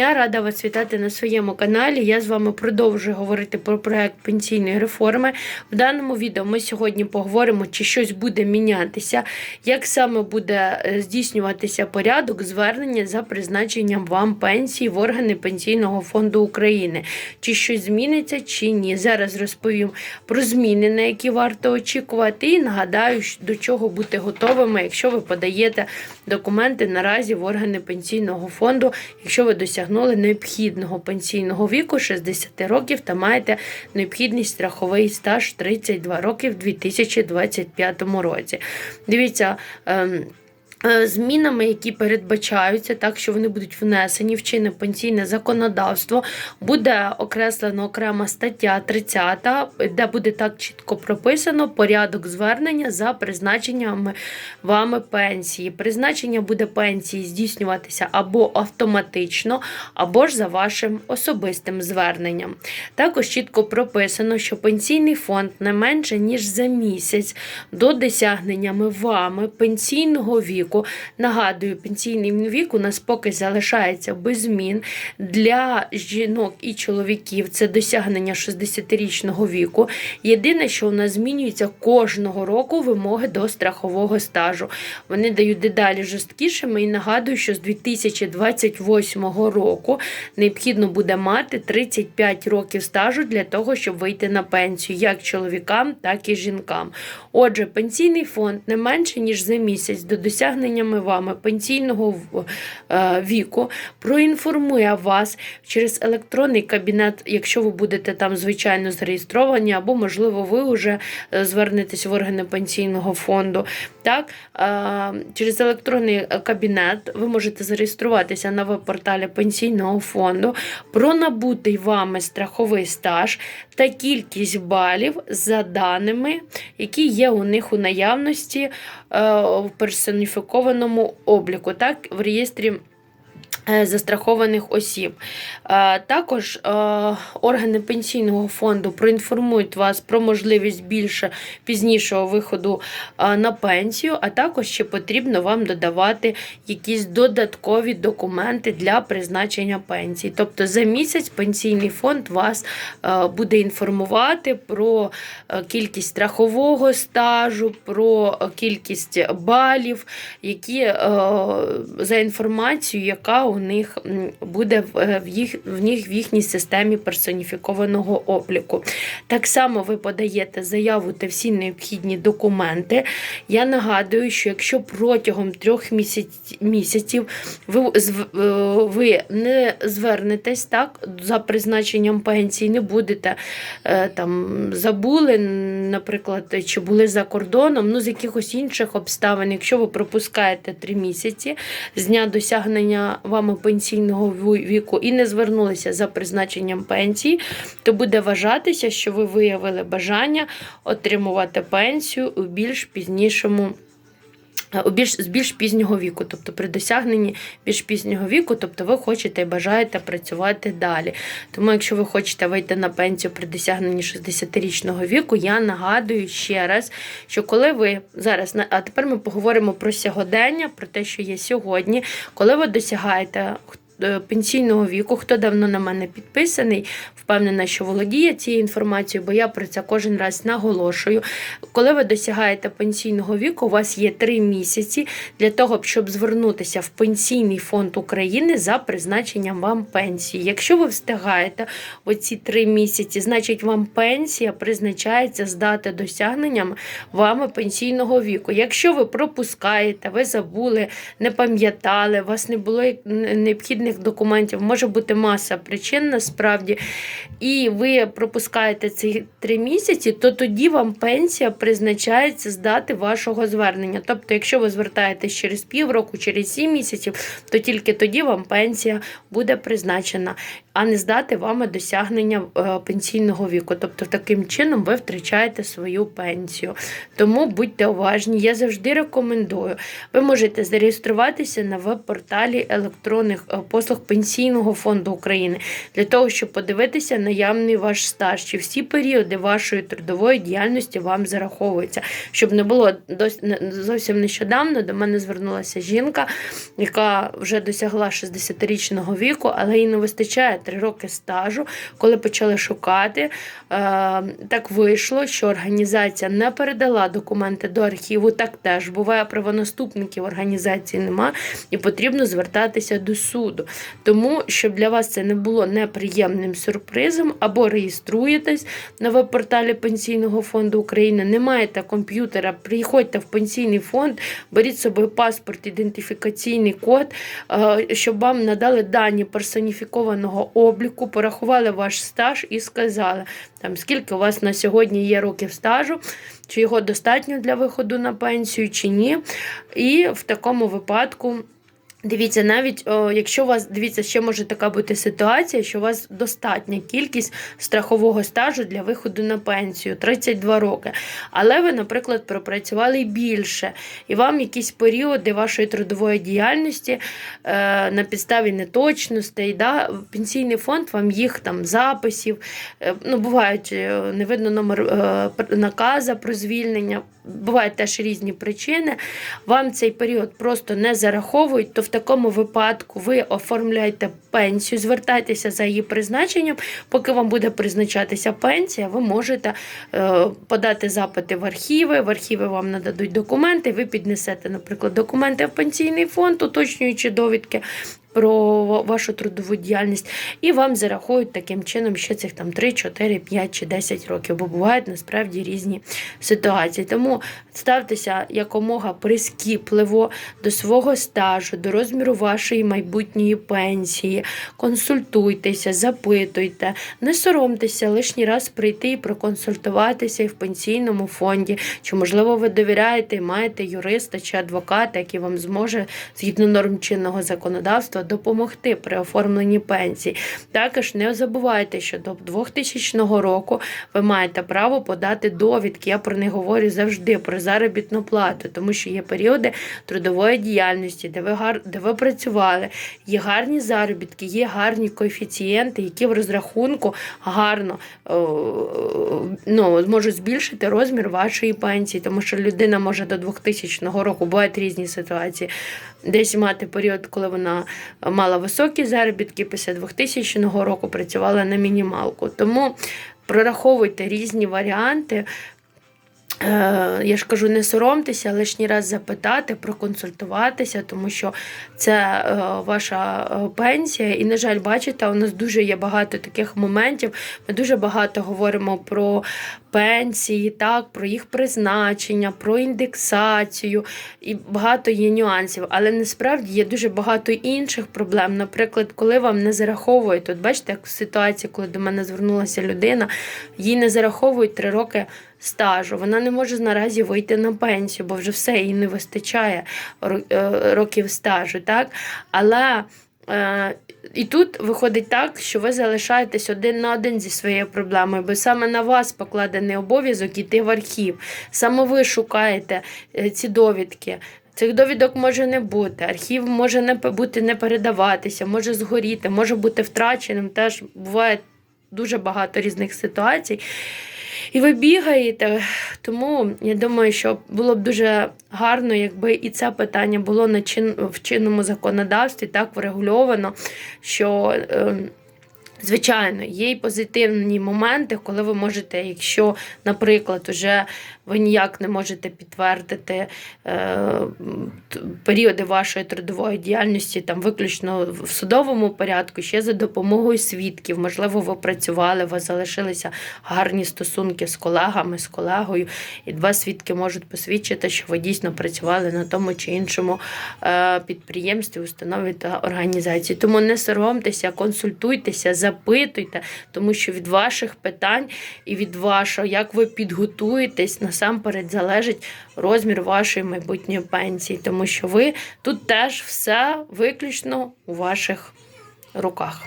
Я рада вас вітати на своєму каналі. Я з вами продовжую говорити про проект пенсійної реформи. В даному відео ми сьогодні поговоримо, чи щось буде мінятися, як саме буде е, здійснюватися порядок звернення за призначенням вам пенсії в органи Пенсійного фонду України. Чи щось зміниться, чи ні. Зараз розповім про зміни, на які варто очікувати, і нагадаю, до чого бути готовими, якщо ви подаєте документи наразі в органи пенсійного фонду, якщо ви досягнули необхідного пенсійного віку 60 років та маєте необхідний страховий стаж 32 роки в 2025 році. Дивіться. Е, Змінами, які передбачаються, так що вони будуть внесені в чинне пенсійне законодавство, буде окреслено окрема стаття 30, де буде так чітко прописано порядок звернення за призначеннями вами пенсії. Призначення буде пенсії здійснюватися або автоматично, або ж за вашим особистим зверненням. Також чітко прописано, що пенсійний фонд не менше ніж за місяць до досягненнями вами пенсійного віку. Нагадую, пенсійний вік у нас поки залишається без змін для жінок і чоловіків. Це досягнення 60-річного віку. Єдине, що у нас змінюється кожного року вимоги до страхового стажу. Вони дають дедалі жорсткішими і нагадую, що з 2028 року необхідно буде мати 35 років стажу для того, щоб вийти на пенсію, як чоловікам, так і жінкам. Отже, пенсійний фонд не менше ніж за місяць до досягненнями вами пенсійного е, віку проінформує вас через електронний кабінет, якщо ви будете там звичайно зареєстровані, або можливо ви вже е, звернетесь в органи пенсійного фонду. Так, е, через електронний кабінет ви можете зареєструватися на веб-порталі пенсійного фонду, про набутий вами страховий стаж та кількість балів за даними, які є у них у наявності е, в персоніфікованому обліку, так, в реєстрі. Е, Застрахованих осіб. Е, Також е, органи пенсійного фонду проінформують вас про можливість більше пізнішого виходу на пенсію, а також ще потрібно вам додавати якісь додаткові документи для призначення пенсії. Тобто за місяць пенсійний фонд вас буде інформувати про кількість страхового стажу, про кількість балів, які за інформацією, яка у них буде в, е, їх в них в їхній системі персоніфікованого обліку. Так само ви подаєте заяву та всі необхідні документи. Я нагадую, що якщо протягом трьох місяців ви, е, ви не звернетесь так за призначенням пенсії, не будете е, там забули, наприклад, чи були за кордоном, ну з якихось інших обставин, якщо ви пропускаєте три місяці з дня досягнення вами пенсійного віку і не звернулися за призначенням пенсії, то буде вважатися, що ви виявили бажання отримувати пенсію у більш пізнішому. Е, більш з більш пізнього віку, тобто при досягненні більш пізнього віку, тобто ви хочете і бажаєте працювати далі. Тому, якщо ви хочете вийти на пенсію при досягненні 60-річного віку, я нагадую ще раз, що коли ви зараз а тепер ми поговоримо про сьогодення, про те, що є сьогодні, коли ви досягаєте пенсійного віку, хто давно на мене підписаний, впевнена, що володіє цією інформацією, бо я про це кожен раз наголошую. Коли ви досягаєте пенсійного віку, у вас є три місяці для того, щоб звернутися в пенсійний фонд України за призначенням вам пенсії. Якщо ви встигаєте оці три місяці, значить вам пенсія призначається з дати досягненням вами пенсійного віку. Якщо ви пропускаєте, ви забули, не пам'ятали, у вас не було як- необхідних документів, може бути маса причин насправді, і ви пропускаєте ці три місяці, то тоді вам пенсія призначається з дати вашого звернення. Тобто, якщо ви звертаєтесь через півроку, через сім місяців, то тільки тоді вам пенсія буде призначена, а не з дати вами досягнення е, пенсійного віку. Тобто, таким чином ви втрачаєте свою пенсію. Тому будьте уважні, я завжди рекомендую. Ви можете зареєструватися на веб-порталі електронних е, послуг Пенсійного фонду України для того, щоб подивитися наявний ваш стаж, чи всі періоди вашої трудової діяльності вам зараховуються. Щоб не було зовсім нещодавно до мене звернулася жінка, яка вже досягла 60-річного віку, але їй не вистачає 3 роки стажу. Коли почали шукати, е, так вийшло, що організація не передала документи до архіву. Так теж буває правонаступників організації нема, і потрібно звертатися до суду. Тому, щоб для вас це не було неприємним сюрпризом, або реєструєтесь на веб-порталі Пенсійного фонду України, не маєте комп'ютера, приходьте в пенсійний фонд, беріть з собою паспорт, ідентифікаційний код, е, щоб вам надали дані персоніфікованого обліку, порахували ваш стаж і сказали, там, скільки у вас на сьогодні є років стажу, чи його достатньо для виходу на пенсію, чи ні. І в такому випадку. Дивіться, навіть о, якщо у вас дивіться, ще може така бути ситуація, що у вас достатня кількість страхового стажу для виходу на пенсію 32 роки. Але ви, наприклад, пропрацювали більше, і вам якісь періоди вашої трудової діяльності е, на підставі неточностей, да, пенсійний фонд вам їх там записів, е, ну бувають е, не видно номер е, наказа про звільнення. Бувають теж різні причини. Вам цей період просто не зараховують, то в такому випадку ви оформляєте пенсію, звертайтеся за її призначенням. Поки вам буде призначатися пенсія, ви можете е, подати запити в архіви. В архіви вам нададуть документи. Ви піднесете, наприклад, документи в пенсійний фонд, уточнюючи довідки. Про вашу трудову діяльність, і вам зарахують таким чином ще цих там 3, 4, 5 чи 10 років, бо бувають насправді різні ситуації. Тому ставтеся якомога прискіпливо до свого стажу, до розміру вашої майбутньої пенсії, консультуйтеся, запитуйте, не соромтеся лишній раз прийти і проконсультуватися і в пенсійному фонді. Чи, можливо, ви довіряєте і маєте юриста чи адвоката, який вам зможе згідно норм чинного законодавства допомогти при оформленні пенсії. Також не забувайте, що до 2000 року ви маєте право подати довідки. Я про них говорю завжди про заробітну плату, тому що є періоди трудової діяльності, де ви гар... де ви працювали, є гарні заробітки, є гарні коефіцієнти, які в розрахунку гарно ну, можуть збільшити розмір вашої пенсії, тому що людина може до 2000 року бувають різні ситуації. Десь мати період, коли вона мала високі заробітки, після 2000 року працювала на мінімалку. Тому прораховуйте різні варіанти. Е, Я ж кажу, не соромтеся, лишній раз запитати, проконсультуватися, тому що це е, ваша е, пенсія. І, на жаль, бачите, у нас дуже є багато таких моментів. Ми дуже багато говоримо про пенсії, так, про їх призначення, про індексацію, і багато є нюансів. Але насправді є дуже багато інших проблем. Наприклад, коли вам не зараховують, от бачите, як в ситуації, коли до мене звернулася людина, їй не зараховують три роки стажу. Вона не може наразі вийти на пенсію, бо вже все їй не вистачає е, років стажу. Так? Але і тут виходить так, що ви залишаєтесь один на один зі своєю проблемою, бо саме на вас покладений обов'язок іти в архів. Саме ви шукаєте е, ці довідки. Цих довідок може не бути, архів може не бути не передаватися, може згоріти, може бути втраченим. Теж буває дуже багато різних ситуацій. І ви бігаєте. Тому я думаю, що було б дуже гарно, якби і це питання було на чин, в чинному законодавстві так врегульовано, що. Е, Звичайно, є й позитивні моменти, коли ви можете, якщо, наприклад, уже ви ніяк не можете підтвердити е, періоди вашої трудової діяльності, там виключно в судовому порядку, ще за допомогою свідків. Можливо, ви працювали, у вас залишилися гарні стосунки з колегами, з колегою, і два свідки можуть посвідчити, що ви дійсно працювали на тому чи іншому е, підприємстві, установі та організації. Тому не соромтеся, консультуйтеся, запитуйте, тому що від ваших питань і від вашого, як ви підготуєтесь, насамперед залежить розмір вашої майбутньої пенсії, тому що ви тут теж все виключно у ваших руках.